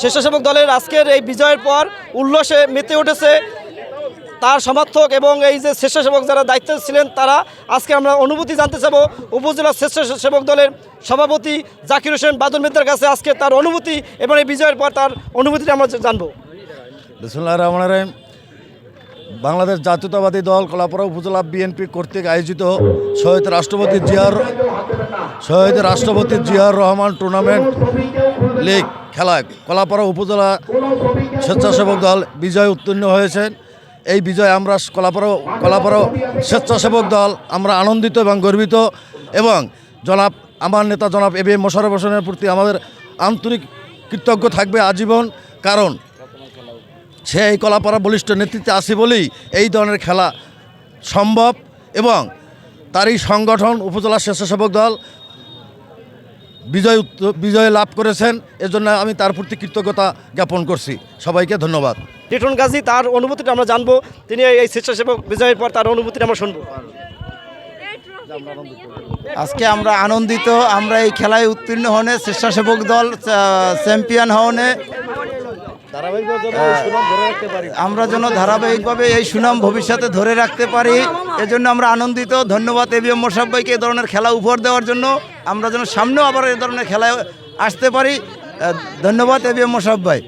স্বেচ্ছাসেবক দলের আজকের এই বিজয়ের পর উল্লাসে মেতে উঠেছে তার সমর্থক এবং এই যে স্বেচ্ছাসেবক যারা দায়িত্ব ছিলেন তারা। আজকে আমরা অনুভূতি জানতে চাবো উপজেলা স্বেচ্ছাসেবক দলের সভাপতি জাকির হোসেন বাদল মিত্রের কাছে আজকে তার অনুভূতি এবং এই বিজয়ের পর তার অনুভূতিটা আমরা জানব। রহমান রহিম। বাংলাদেশ জাতীয়তাবাদী দল কলাপাড়া উপজেলা বিএনপি কর্তৃক আয়োজিত শহীদ রাষ্ট্রপতি জিয়ার শহীদ রাষ্ট্রপতি জিয়ার রহমান টুর্নামেন্ট লিগ খেলায় কলাপাড়া উপজেলা স্বেচ্ছাসেবক দল বিজয় উত্তীর্ণ হয়েছেন এই বিজয় আমরা কলাপাড়া কলাপাড়া স্বেচ্ছাসেবক দল, আমরা আনন্দিত এবং গর্বিত এবং জনাব আমার নেতা জনাব এ বি মোশারফ হোসেনের প্রতি আমাদের আন্তরিক কৃতজ্ঞ থাকবে আজীবন। কারণ সে এই কলাপাড়া বলিষ্ঠ নেতৃত্বে আসে বলেই এই ধরনের খেলা সম্ভব এবং তারই সংগঠন উপজেলা স্বেচ্ছাসেবক দল বিজয় উত্ত- বিজয় লাভ করেছেন। এজন্য আমি তার প্রতি কৃতজ্ঞতা জ্ঞাপন করছি। সবাইকে ধন্যবাদ। টিটন গাজী তার অনুভূতিটা আমরা জানব। তিনি এই স্বেচ্ছাসেবক বিজয়ের পর তার অনুভূতিটা আমরা শুনব। আজকে আমরা আনন্দিত আমরা এই খেলায় উত্তীর্ণ হনে স্বেচ্ছাসেবক দল চ্যাম্পিয়ন হওয়ানে আমরা যেন ধারাবাহিকভাবে এই সুনাম ভবিষ্যতে ধরে রাখতে পারি। এজন্য আমরা আনন্দিত। ধন্যবাদ এবিএম এম ভাইকে এ ধরনের খেলা উপহার দেওয়ার জন্য। আমরা যেন সামনেও আবার এ ধরনের খেলায় আসতে পারি। ধন্যবাদ এ বি এম ভাই।